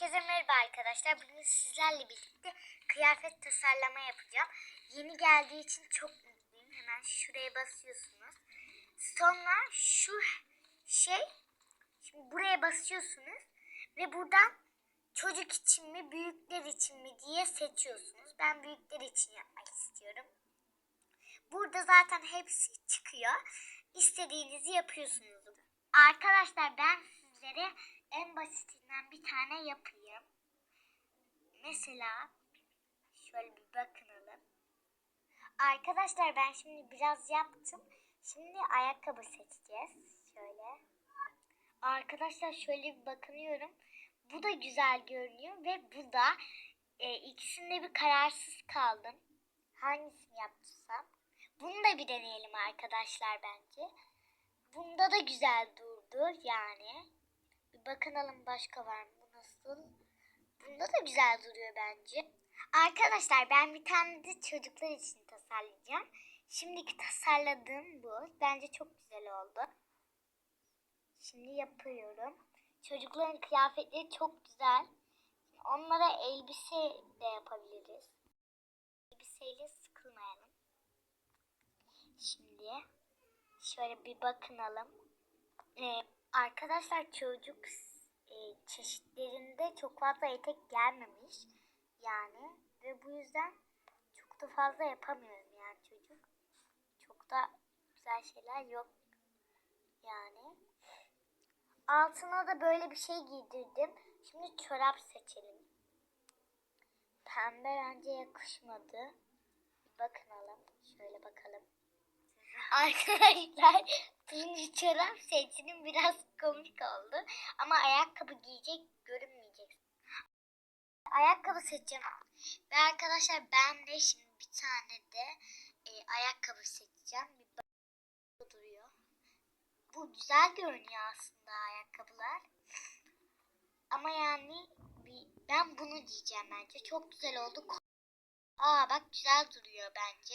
Herkese merhaba arkadaşlar. Bugün sizlerle birlikte kıyafet tasarlama yapacağım. Yeni geldiği için çok mutluyum. Hemen şuraya basıyorsunuz. Sonra şu şey, şimdi buraya basıyorsunuz ve buradan çocuk için mi, büyükler için mi diye seçiyorsunuz. Ben büyükler için yapmak istiyorum. Burada zaten hepsi çıkıyor. İstediğinizi yapıyorsunuz. Arkadaşlar ben sizlere en basitinden bir tane yapayım. Mesela şöyle bir bakınalım. Arkadaşlar ben şimdi biraz yaptım. Şimdi ayakkabı seçeceğiz. Şöyle. Arkadaşlar şöyle bir bakınıyorum. Bu da güzel görünüyor ve bu da e, ikisinde bir kararsız kaldım. Hangisini yaptırsam? Bunu da bir deneyelim arkadaşlar bence. Bunda da güzel durdu yani. Bakınalım başka var mı? Bu nasıl? Bunda da güzel duruyor bence. Arkadaşlar ben bir tane de çocuklar için tasarlayacağım. Şimdiki tasarladığım bu. Bence çok güzel oldu. Şimdi yapıyorum. Çocukların kıyafetleri çok güzel. Onlara elbise de yapabiliriz. Elbiseyle sıkılmayalım. Şimdi şöyle bir bakınalım. Ee, arkadaşlar çocuk e, çeşitlerinde çok fazla etek gelmemiş. Yani ve bu yüzden çok da fazla yapamıyorum yani çocuk. Çok da güzel şeyler yok. Yani altına da böyle bir şey giydirdim. Şimdi çorap seçelim. Pembe bence yakışmadı. Bir bakınalım. Şöyle bakalım. Arkadaşlar turuncu çorap seçtim biraz komik oldu. Ama ayakkabı giyecek görünmeyecek. Ayakkabı seçeceğim. Ve arkadaşlar ben de şimdi bir tane de e, ayakkabı seçeceğim. Bir bak duruyor. Bu güzel görünüyor aslında ayakkabılar. Ama yani bir, ben bunu giyeceğim bence. Çok güzel oldu. Aa bak güzel duruyor bence.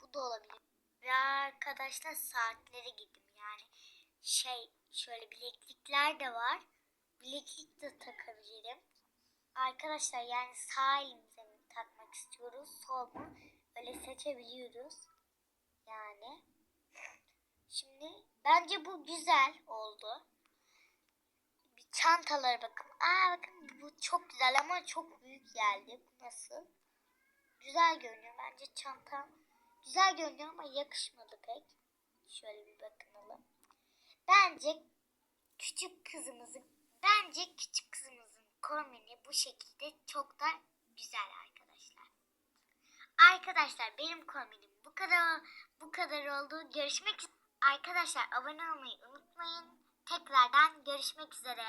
Bu da olabilir. Ve arkadaşlar saatlere gittim yani şey şöyle bileklikler de var. Bileklik de takabilirim. Arkadaşlar yani sağ elimize mi takmak istiyoruz sol mu öyle seçebiliyoruz. Yani şimdi bence bu güzel oldu. Bir çantalara bakın. Aa bakın bu çok güzel ama çok büyük geldi. Bu nasıl? Güzel görünüyor bence çanta. Güzel görünüyor ama yakışmadı pek. Şöyle bir bakınalım. Bence küçük kızımızın bence küçük kızımızın kombini bu şekilde çok da güzel arkadaşlar. Arkadaşlar benim kombinim bu kadar bu kadar oldu. Görüşmek üzere. Arkadaşlar abone olmayı unutmayın. Tekrardan görüşmek üzere.